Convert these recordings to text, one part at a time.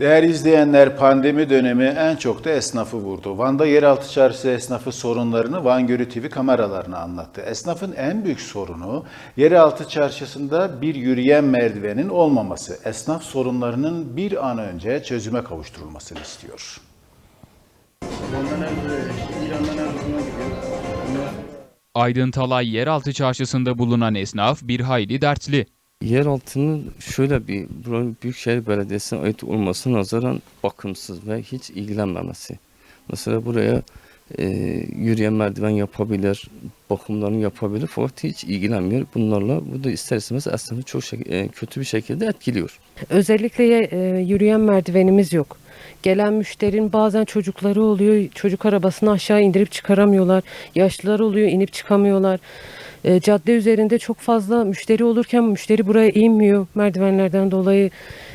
Değerli izleyenler pandemi dönemi en çok da esnafı vurdu. Van'da yeraltı çarşısı esnafı sorunlarını Van Gölü TV kameralarına anlattı. Esnafın en büyük sorunu yeraltı çarşısında bir yürüyen merdivenin olmaması. Esnaf sorunlarının bir an önce çözüme kavuşturulmasını istiyor. Aydın Talay yeraltı çarşısında bulunan esnaf bir hayli dertli. Yer altının şöyle bir buranın Büyükşehir Belediyesi'ne ait olmasına nazaran bakımsız ve hiç ilgilenmemesi. Mesela buraya e, yürüyen merdiven yapabilir, bakımlarını yapabilir fakat hiç ilgilenmiyor. Bunlarla bu da ister istemez esnafı çok şek- e, kötü bir şekilde etkiliyor. Özellikle e, yürüyen merdivenimiz yok. Gelen müşterinin bazen çocukları oluyor. Çocuk arabasını aşağı indirip çıkaramıyorlar. Yaşlılar oluyor inip çıkamıyorlar. E, cadde üzerinde çok fazla müşteri olurken müşteri buraya inmiyor merdivenlerden dolayı.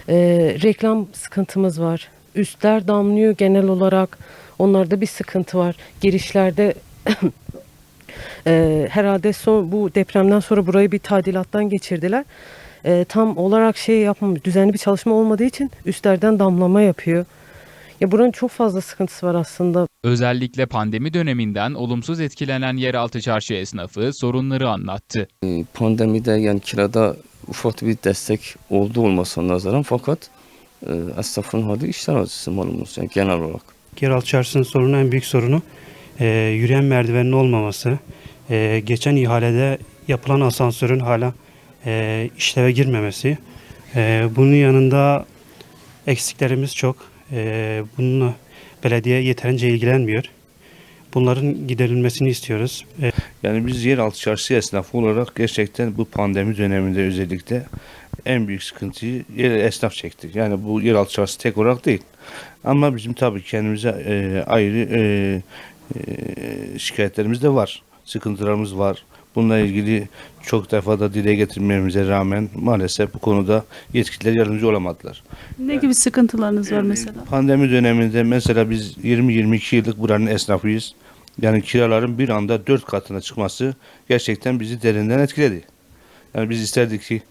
E, reklam sıkıntımız var. Üstler damlıyor genel olarak. Onlarda bir sıkıntı var. Girişlerde e, herhalde son bu depremden sonra burayı bir tadilattan geçirdiler. E, tam olarak şey yapmamış, düzenli bir çalışma olmadığı için üstlerden damlama yapıyor. Ya buranın çok fazla sıkıntısı var aslında. Özellikle pandemi döneminden olumsuz etkilenen yeraltı çarşı esnafı sorunları anlattı. E, pandemide yani kirada ufak bir destek oldu olmasına nazaran fakat e, esnafın hali işler acısı malumuz yani genel olarak. Yeraltı çarşısının sorunu en büyük sorunu e, yürüyen merdivenin olmaması. E, geçen ihalede yapılan asansörün hala e, işleve girmemesi. E, bunun yanında eksiklerimiz çok. E, bununla belediye yeterince ilgilenmiyor. Bunların giderilmesini istiyoruz. E, Yani biz yeraltı çarşı esnafı olarak gerçekten bu pandemi döneminde özellikle en büyük sıkıntıyı yer, esnaf çekti. Yani bu yeraltı çarşısı tek olarak değil. Ama bizim tabii kendimize e, ayrı e, e, şikayetlerimiz de var. Sıkıntılarımız var. Bununla ilgili çok defa da dile getirmemize rağmen maalesef bu konuda yetkililer yardımcı olamadılar. Ne gibi sıkıntılarınız var Yani mesela? Pandemi döneminde mesela biz 20-22 yıllık buranın esnafıyız. Yani kiraların bir anda dört katına çıkması gerçekten bizi derinden etkiledi. Yani biz isterdik ki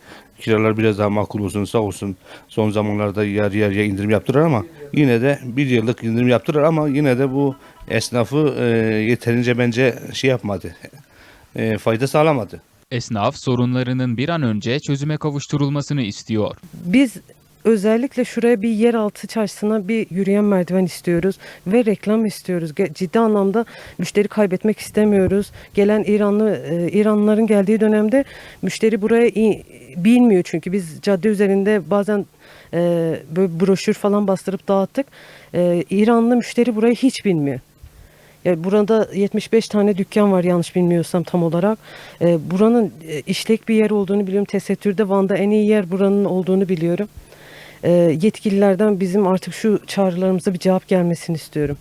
kiralar biraz daha makul olsun sağ olsun. Son zamanlarda yarı yarıya indirim yaptılar ama yine de bir yıllık indirim yaptılar ama yine de bu esnafı e, yeterince bence şey yapmadı. E, fayda sağlamadı. Esnaf sorunlarının bir an önce çözüme kavuşturulmasını istiyor. Biz özellikle şuraya bir yeraltı çarşısına bir yürüyen merdiven istiyoruz ve reklam istiyoruz. Ciddi anlamda müşteri kaybetmek istemiyoruz. Gelen İranlı e, İranlıların geldiği dönemde müşteri buraya bilmiyor çünkü biz cadde üzerinde bazen e, böyle broşür falan bastırıp dağıttık. E, İranlı müşteri burayı hiç bilmiyor. Ya burada 75 tane dükkan var yanlış bilmiyorsam tam olarak. E, buranın e, işlek bir yer olduğunu biliyorum. Tesettürde Van'da en iyi yer buranın olduğunu biliyorum. E, yetkililerden bizim artık şu çağrılarımıza bir cevap gelmesini istiyorum.